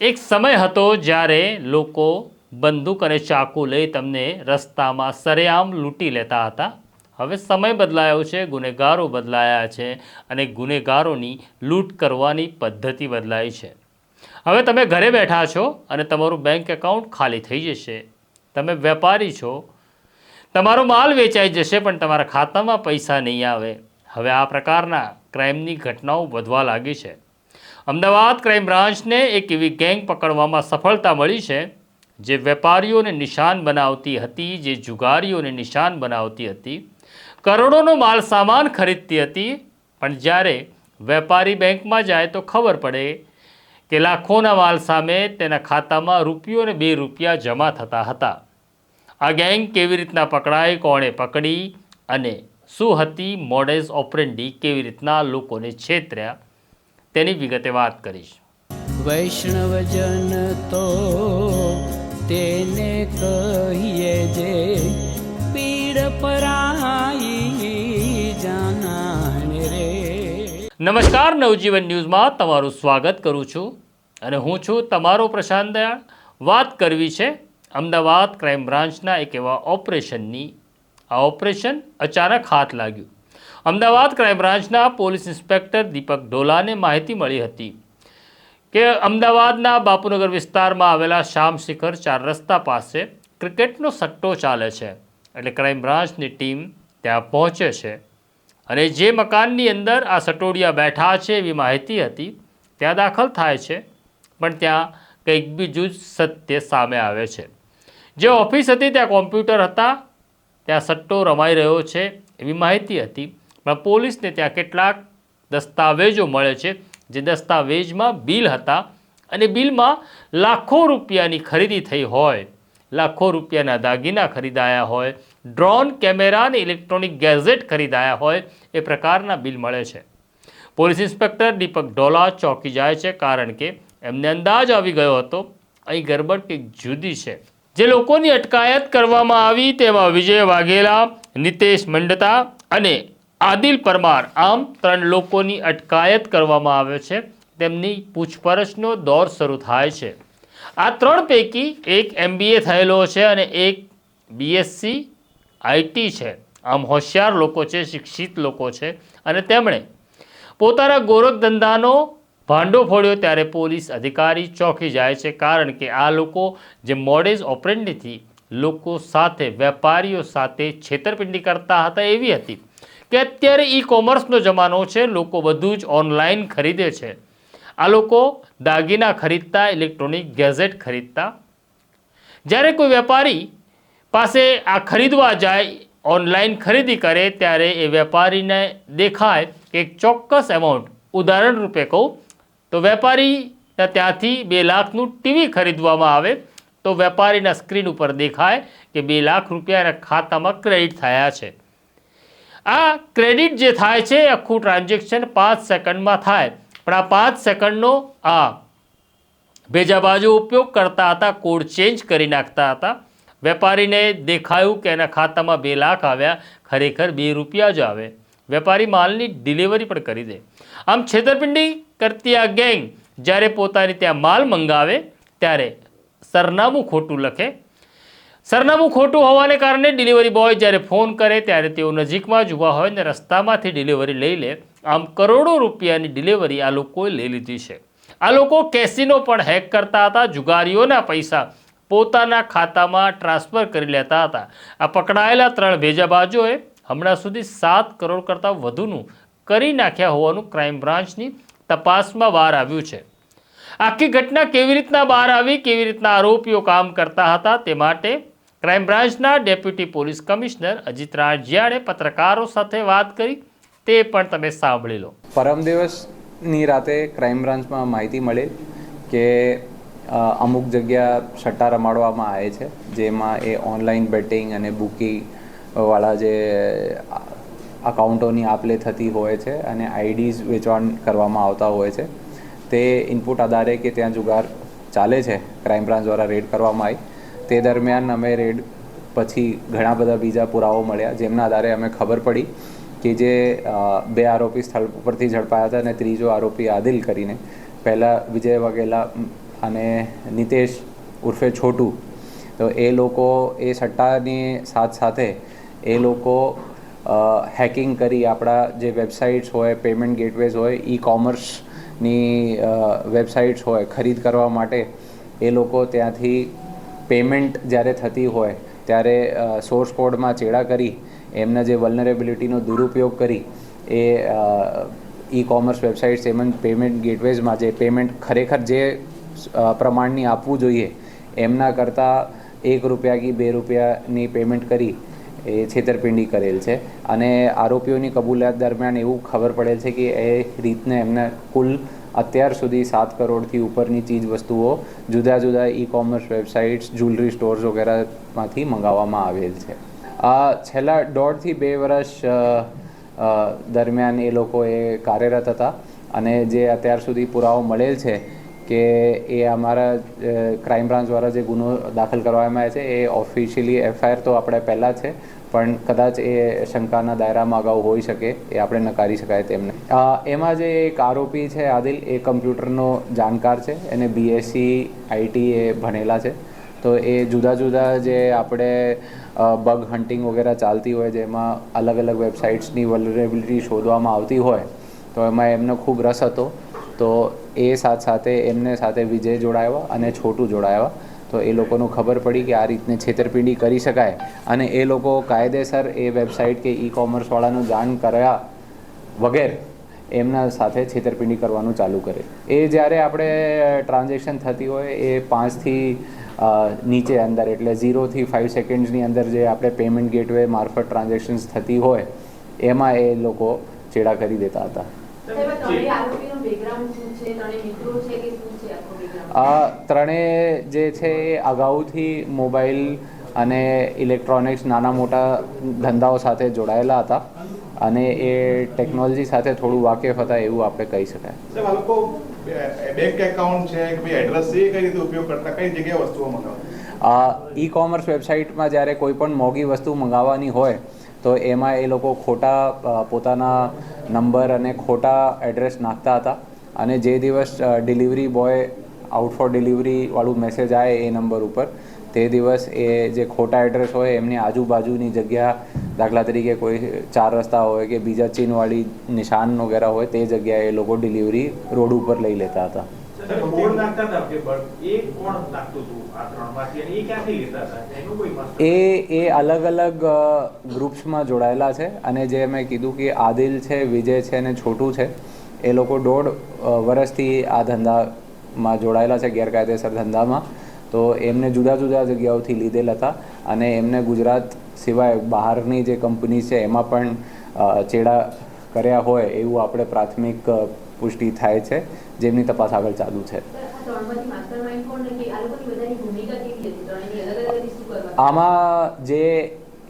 એક સમય હતો જ્યારે લોકો બંદૂક અને ચાકુ લઈ તમને રસ્તામાં સરેઆમ લૂંટી લેતા હતા. હવે સમય બદલાયો છે, ગુનેગારો બદલાયા છે અને ગુનેગારોની લૂંટ કરવાની પદ્ધતિ બદલાઈ છે. હવે તમે ઘરે બેઠા છો અને તમારું બેંક એકાઉન્ટ ખાલી થઈ જશે. તમે વેપારી છો. તમારો માલ વેચાઈ જશે, પણ તમારા ખાતામાં પૈસા નહીં આવે. હવે આ પ્રકારના ક્રાઇમની ઘટનાઓ વધવા લાગી છે. અમદાવાદ ક્રાઇમ બ્રાન્ચને એક એવી ગેંગ પકડવામાં સફળતા મળી છે, જે વેપારીઓને નિશાન બનાવતી હતી, જે જુગારીઓને નિશાન બનાવતી હતી, કરોડોનો માલ સામાન ખરીદતી હતી, પણ જ્યારે વેપારી બેંકમાં જાય તો ખબર પડે કે લાખોના માલ સામે તેના ખાતામાં રૂપિયો ને બે રૂપિયા જમા થતા હતા. આ ગેંગ કેવી રીતના પકડાઈ કોણે પકડી અને શું હતી, મોડેસ ઓપરેન્ડી કેવી રીતના લોકોને છેતર્યા? તેની વિગતે વાત કરીશ. વૈષ્ણવજન તો તેને કહીએ જે પીડ પરાઈ જાનાને રે. નમસ્કાર નવજીવન ન્યૂઝમાં તમારું સ્વાગત કરું છું. અને હું છું તમારો પ્રશાંત દયાળ. વાત કરવી છે અમદાવાદ ક્રાઇમ બ્રાન્ચના એક એવા ઓપરેશનની. આ ઓપરેશન અચાનક હાથ લાગ્યું. અમદાવાદ ક્રાઇમ બ્રાન્ચના પોલીસ ઇન્સ્પેક્ટર દીપક ડોલાને માહિતી મળી હતી કે અમદાવાદના બાપુનગર વિસ્તારમાં આવેલા શ્યામ શિખર ચાર રસ્તા પાસે ક્રિકેટનો સટ્ટો ચાલે છે એટલે ક્રાઇમ બ્રાન્ચની ટીમ ત્યાં પહોંચે છે. અને જે મકાનની અંદર આ સટોડિયા બેઠા છે એવી માહિતી હતી, ત્યાં દાખલ થાય છે, પણ ત્યાં કંઈક બીજું જ સત્ય સામે આવે છે. જે ઓફિસ હતી, ત્યાં કોમ્પ્યુટર હતા, ત્યાં સટ્ટો રમાઈ રહ્યો છે એવી માહિતી હતી. પણ પોલીસને ત્યાં કેટલાક દસ્તાવેજો મળે છે, જે દસ્તાવેજમાં બિલ હતા અને બિલમાં લાખો રૂપિયાની ખરીદી થઈ હોય, લાખો રૂપિયાના દાગીના ખરીદાયા હોય, ડ્રોન કેમેરા અને ઇલેક્ટ્રોનિક ગેઝેટ ખરીદાયા હોય, એ પ્રકારના બિલ મળે છે. પોલીસ ઇન્સ્પેક્ટર દીપક ડોલા ચોંકી જાય છે કારણ કે એમને અંદાજ આવી ગયો હતો, અહીં ગરબડ કંઈક જુદી છે. જે લોકોની અટકાયત કરવામાં આવી તેમાં વિજય વાઘેલા, નિતેશ મંડતા અને આદિલ પરમાર આમ ત્રણ લોકોની અટકાયત કરવામાં આવે છે. તેમની પૂછપરછનો દોર શરૂ થાય છે. આ ત્રણ પૈકી એક એમબીએ થયેલો છે અને એક બીએસસી આઈટી છે. આમ હોશિયાર લોકો છે, શિક્ષિત લોકો છે અને તેમણે પોતાના ગોરખ ધંધાનો ભાંડો ફોડ્યો ત્યારે પોલીસ અધિકારી ચોંકી જાય છે કારણ કે આ લોકો જે મોડેઝ ઓપરેન્ડીથી લોકો સાથે, વેપારીઓ સાથે છેતરપિંડી કરતા હતા એવી હતી. કે અત્યારે ઈ કોમર્સનો જમાનો છે, લોકો બધું જ ઓનલાઈન ખરીદે છે. આ લોકો દાગીના ખરીદતા, ઇલેક્ટ્રોનિક ગેઝેટ ખરીદતા. જ્યારે કોઈ વેપારી પાસે આ ખરીદવા જાય, ઓનલાઈન ખરીદી કરે, ત્યારે એ વેપારીને દેખાય કે એક ચોક્કસ એમાઉન્ટ ઉદાહરણ રૂપે કહું, તો વેપારીને ત્યાંથી બે લાખનું ટીવી ખરીદવામાં આવે, તો વેપારીના સ્ક્રીન ઉપર દેખાય કે બે લાખ રૂપિયા એના ખાતામાં ક્રેડિટ થયા છે. આ ક્રેડિટ જે થાય છે આખું ટ્રાન્ઝેક્શન પાંચ સેકન્ડમાં થાય. પણ આ પાંચ સેકન્ડનો આ ભેજા બાજુ ઉપયોગ કરતા હતા કોડ ચેન્જ કરી નાખતા હતા. વેપારીને દેખાયું કે એના ખાતામાં બે લાખ આવ્યા, ખરેખર બે રૂપિયા જ આવે. વેપારી માલની ડિલિવરી પણ કરી દે. આમ છેતરપિંડી કરતી આ ગેંગ જ્યારે પોતાની ત્યાં માલ મંગાવે, ત્યારે સરનામું ખોટું લખે સરનામું ખોટું હોવાને કારણે ડિલિવરી બોય જ્યારે ફોન કરે ત્યારે તેઓ નજીકમાં જ ઊભા હોય ને રસ્તામાંથી ડિલિવરી લઈ લે. આમ કરોડો રૂપિયાની ડિલિવરી આ લોકોએ લઈ લીધી છે. આ લોકો કેસિનો પણ હેક કરતા હતા, જુગારીઓના પૈસા પોતાના ખાતામાં ટ્રાન્સફર કરી લેતા હતા. આ પકડાયેલા ત્રણ ભેજાબાજોએ હમણાં સુધી સાત કરોડ કરતાં વધુનું કરી નાખ્યા હોવાનું ક્રાઇમ બ્રાન્ચની તપાસમાં બહાર આવ્યું છે. આખી ઘટના કેવી રીતના બહાર આવી, કેવી રીતના આરોપીઓ કામ કરતા હતા તે માટે ક્રાઇમ બ્રાન્ચના ડેપ્યુટી પોલીસ કમિશનર અજીત રાજિયાણે પત્રકારો સાથે વાત કરી, તે પણ તમે સાંભળી લો. પરમ દિવસની રાતે ક્રાઇમ બ્રાન્ચમાં માહિતી મળેલ કે અમુક જગ્યા સટ્ટા રમાડવામાં આવે છે, જેમાં એ ઓનલાઈન બેટિંગ અને બુકિંગ વાળા જે અકાઉન્ટોની આપલે થતી હોય છે અને આઈડીઝ વેચવાણ કરવામાં આવતા હોય છે. તે ઇનપુટ આધારે કે ત્યાં જુગાર ચાલે છે, ક્રાઇમ બ્રાન્ચ દ્વારા રેડ કરવામાં આવી. તે દરમિયાન અમે રેડ પછી ઘણા બધા બીજા પુરાવો મળ્યા, જેમના આધારે અમે ખબર પડી કે જે બે આરોપી સ્થળ ઉપરથી ઝડપાયા હતા અને ત્રીજો આરોપી આદિલ કરીને. પહેલાં વિજય વાઘેલા અને નિતેશ ઉર્ફે છોટુ. તો એ લોકો, એ સટ્ટાની સાથ સાથે એ લોકો હેકિંગ કરી આપણા જે વેબસાઇટ્સ હોય પેમેન્ટ ગેટવેઝ હોય ઈ કોમર્સની વેબસાઇટ્સ હોય, ખરીદ કરવા માટે એ લોકો ત્યાંથી પેમેન્ટ જ્યારે થતી હોય, ત્યારે સોર્સ કોડમાં ચેડા કરી, એમના જે વલનરેબિલિટીનો દુરુપયોગ કરી, એ ઈ કોમર્સ વેબસાઇટ્સ તેમજ પેમેન્ટ ગેટવેઝમાં જે પેમેન્ટ ખરેખર જે પ્રમાણની આપવું જોઈએ, એમના કરતાં એક રૂપિયા કે બે રૂપિયાની પેમેન્ટ કરી, એ છેતરપિંડી કરેલ છે. અને આરોપીઓની કબૂલાત દરમિયાન એવું ખબર પડે છે કે એ રીતને એમને કુલ અત્યાર સુધી સાત કરોડથી ઉપરની ચીજ વસ્તુઓ જુદા જુદા e commerce websites jewellery stores વગેરેમાંથી મંગાવવામાં આવેલ છે. આ છેલ્લા દોઢથી બે વર્ષ દરમિયાન એ લોકો એ કાર્યરત હતા અને જે અત્યાર સુધી પુરાવો મળેલ છે કે એ અમારા ક્રાઇમ બ્રાન્ચ દ્વારા જે ગુનો દાખલ કરવામાં આવ્યા છે, એ ઓફિશિયલી એફઆઈઆર તો આપણે પહેલાં છે પણ કદાચ એ શંકાના દાયરામાં અગાઉ હોઈ શકે, એ આપણે નકારી શકાય તેમને એમાં જે એક આરોપી છે આદિલ, એ કમ્પ્યુટરનો જાણકાર છે, એને બીએસસી આઈટી એ ભણેલા છે. તો એ જુદા જુદા જે આપણે બગ હન્ટિંગ વગેરે ચાલતી હોય, જેમાં અલગ અલગ વેબસાઇટ્સની વલરેબિલિટી શોધવામાં આવતી હોય, તો એમાં એમનો ખૂબ રસ હતો. તો એ સાથ સાથે, એમને સાથે વિજય જોડાયા અને છોટું જોડાયા. તો એ લોકોનું ખબર પડી કે આ રીતને છેતરપિંડી કરી શકાય. અને એ લોકો કાયદેસર એ વેબસાઇટ કે ઈ કોમર્સવાળાનું જાણ કર્યા વગેરે એમના સાથે છેતરપિંડી કરવાનું ચાલુ કરે. એ જ્યારે આપણે ટ્રાન્ઝેક્શન થતી હોય એ પાંચથી નીચે અંદર એટલે ઝીરોથી ફાઇવ સેકન્ડ્સની અંદર જે આપણે પેમેન્ટ ગેટવે મારફત ટ્રાન્ઝેક્શન્સ થતી હોય એમાં એ લોકો ચેડા કરી દેતા હતા. આ ત્રણેય જે છે એ અગાઉથી મોબાઈલ અને ઇલેક્ટ્રોનિક્સ નાના મોટા ધંધાઓ સાથે જોડાયેલા હતા અને એ ટેકનોલોજી સાથે થોડું વાકેફ હતા એવું આપણે કહી શકાય. બેંક એકાઉન્ટ છે કે એડ્રેસ એ કઈ રીતે ઉપયોગ કરતા? કઈ જગ્યાએ વસ્તુઓ મંગાવતા? આ ઈ કોમર્સ વેબસાઇટમાં જ્યારે કોઈ પણ મોંઘી વસ્તુ મંગાવવાની હોય તો એમાં એ લોકો ખોટા પોતાના નંબર અને ખોટા એડ્રેસ નાખતા હતા. અને જે દિવસ delivery boy out for delivery વાળું મેસેજ આવે એ નંબર ઉપર. તે દિવસ એ જે ખોટા એડ્રેસ હોય એમની આજુબાજુની જગ્યા દાખલા તરીકે કોઈ ચાર રસ્તા હોય કે બીજા ચીનવાળી નિશાન વગેરે હોય તે જગ્યાએ એ લોકો ડિલિવરી રોડ ઉપર લઈ લેતા હતા. એ એ અલગ અલગ ગ્રુપ્સમાં જોડાયેલા છે અને જે મેં કીધું કે આદિલ છે વિજય છે અને છોટું છે એ લોકો દોઢ વર્ષથી આ ધંધામાં જોડાયેલા છે ગેરકાયદેસર ધંધામાં. તો એમને જુદા જુદા જગ્યાઓથી લીધેલ હતા અને એમને ગુજરાત સિવાય બહારની જે કંપની છે એમાં પણ ચેડા કર્યા હોય એવું આપણે પ્રાથમિક પુષ્ટિ થાય છે. જેમની તપાસ આગળ ચાલુ છે? આમાં જે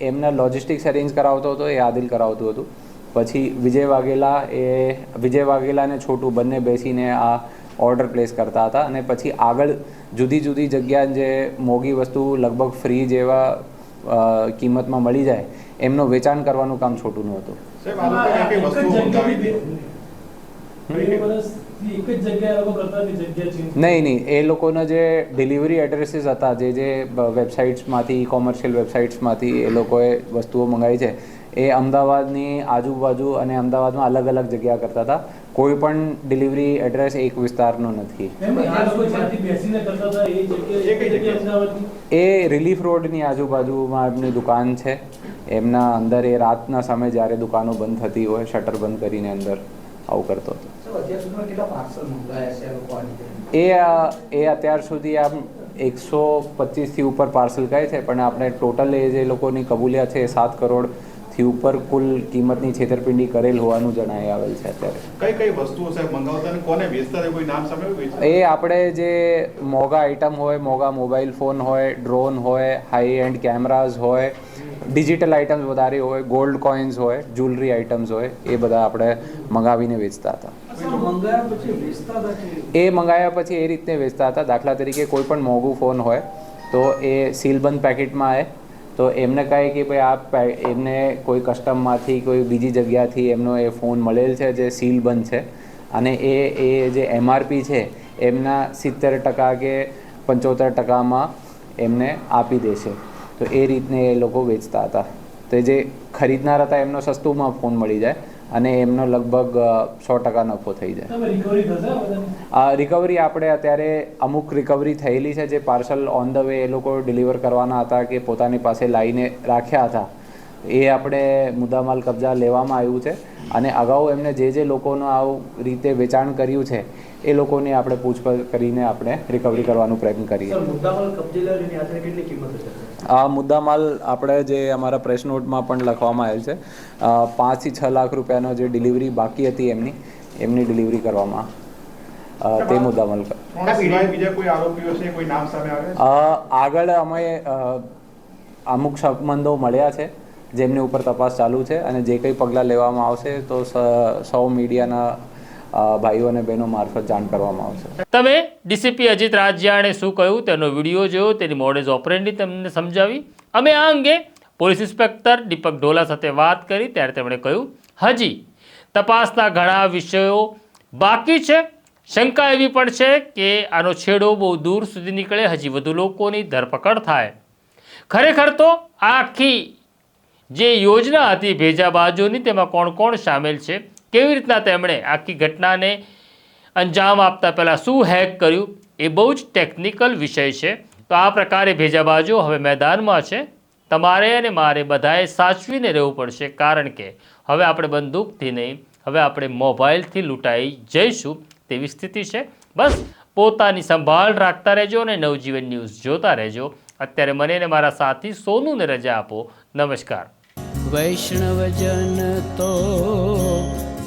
એમના લોજિસ્ટિક્સ અરેન્જ કરાવતો હતો એ આદિલ કરાવતું હતું. પછી વિજય વાઘેલા એ, વિજય વાઘેલા અને છોટું બંને બેસીને આ ઓર્ડર પ્લેસ કરતા હતા અને પછી આગળ જુદી જુદી જગ્યા જે મોંઘી વસ્તુ લગભગ ફ્રી જેવા કિંમતમાં મળી જાય એમનું વેચાણ કરવાનું કામ છોટું હતું. નહીં નહીં એ લોકોના જે ડિલિવરી એડ્રેસીસ હતા જે જે વેબસાઇટ્સમાંથી કોમર્શિયલ વેબસાઇટ્સમાંથી એ લોકોએ વસ્તુઓ મંગાવી છે એ અમદાવાદની આજુબાજુ અને અમદાવાદમાં અલગ અલગ જગ્યા કરતા હતા. કોઈ પણ ડિલિવરી એડ્રેસ એક વિસ્તારનો નથી. એ રિલીફ રોડની આજુબાજુમાં એમની દુકાન છે. એમના અંદર એ રાતના સમયે જ્યારે દુકાનો બંધ થતી હોય શટર બંધ કરીને અંદર. આવું કરતો હતો. સર અત્યાર સુધીમાં કેટલા પાર્સલ મંગાયા છે આ લોકો આ રીતે એ એ અત્યાર સુધી આમ એકસો પચીસથી ઉપર પાર્સલ કહે છે પણ આપણે ટોટલ એ જે લોકોની કબૂલિયાત છે એ સાત કરોડથી ઉપર કુલ કિંમતની છેતરપિંડી કરેલ હોવાનું જણાઈ આવેલ છે અત્યારે. કઈ કઈ વસ્તુઓ સાહેબ મંગાવતા અને કોને વેચતા? કોઈ નામ સામે એ આપણે જે મોંઘા આઇટમ હોય મોંઘા મોબાઈલ ફોન હોય ડ્રોન હોય હાઈ એન્ડ કેમેરાઝ હોય ડિજિટલ આઇટમ્સ વધારે હોય ગોલ્ડ કોઇન્સ હોય જ્વેલરી આઇટમ્સ હોય એ બધા આપણે મંગાવીને વેચતા હતા. એ મંગાવ્યા પછી એ રીતને વેચતા હતા. દાખલા તરીકે કોઈ પણ મોંઘું ફોન હોય તો એ સીલબંધ પેકેટમાં આવે. તો એમને કહે કે ભાઈ આ એમને કોઈ કસ્ટમમાંથી કોઈ બીજી જગ્યાથી એમનો એ ફોન મળેલ છે જે સીલ બંધ છે. અને એ એ જે એમઆરપી છે એમના સિત્તેર ટકા કે પંચોતેર ટકામાં એમને આપી દેશે. તો એ રીતને એ લોકો વેચતા હતા. તો જે ખરીદનાર હતા એમનો સસ્તુંમાં ફોન મળી જાય અને એમનો લગભગ સો ટકા નફો થઈ જાય. રિકવરી આપણે અત્યારે અમુક રિકવરી થયેલી છે જે પાર્સલ ઓન ધ વે એ લોકો ડિલિવર કરવાના હતા કે પોતાની પાસે લાવીને રાખ્યા હતા. એ આપણે મુદ્દામાલ કબજા લેવામાં આવ્યું છે. અને અગાઉ એમને જે જે લોકોનું આવું રીતે વેચાણ કર્યું છે એ લોકોની આપણે પૂછપરછ કરીને આપણે રિકવરી કરવાનો પ્રયત્ન કરીએ આ મુદ્દામાલ આપણે જે અમારા પ્રેસ નોટમાં પણ લખવામાં આવેલ છે પાંચથી છ લાખ રૂપિયાનો જે ડિલિવરી બાકી હતી એમની એમની ડિલિવરી કરવામાં તે મુદ્દામાલ ક- ત્રણ સિવાય બીજા કોઈ આરોપીઓ છે કોઈ નામ સામે આવે છે? અ, આગળ અમે અમુક સંબંધો મળ્યા છે જેમની ઉપર તપાસ ચાલુ છે અને જે કંઈ પગલાં લેવામાં આવશે તો સ- સૌ મીડિયાના ભાઈઓ અને બહેનો મારફત જાણ કરવામાં આવશે. તમે ડીસીપી અજીત રાજ્યાણે શું કહ્યું? તેનો વીડિયો જોયો, તેની મોડેઝ ઓપરેન્ટની તમને સમજાવી. અમે આ અંગે પોલીસ ઇન્સ્પેક્ટર દીપક ઢોલા સાથે વાત કરી, ત્યારે તેમણે કહ્યું, હજી તપાસના ઘણા વિષયો બાકી છે. શંકા એવી પણ છે કે આનો છેડો બહુ દૂર સુધી નીકળે, હજી વધુ લોકોની ધરપકડ થાય. ખરેખર તો આખી જે યોજના હતી ભેજાબાજોની, તેમાં કોણ કોણ સામેલ છે? કેવી રીતના તેમણે આખી ઘટનાને અંજામ આપતા પહેલાં શું હેક કર્યું એ બહુ જ ટેકનિકલ વિષય છે. તો આ પ્રકારે ભેજાબાજો હવે મેદાનમાં છે. તમારે અને મારે બધાએ સાચવીને રહેવું પડશે કારણ કે હવે આપણે બંદૂકથી નહીં, હવે આપણે મોબાઈલથી લૂંટાઈ જઈશું તેવી સ્થિતિ છે. બસ પોતાની સંભાળ રાખતા રહેજો અને નવજીવન ન્યૂઝ જોતા રહેજો. અત્યારે મને અને મારા સાથી સોનુને રજા આપો. નમસ્કાર. વૈષ્ણવજન તો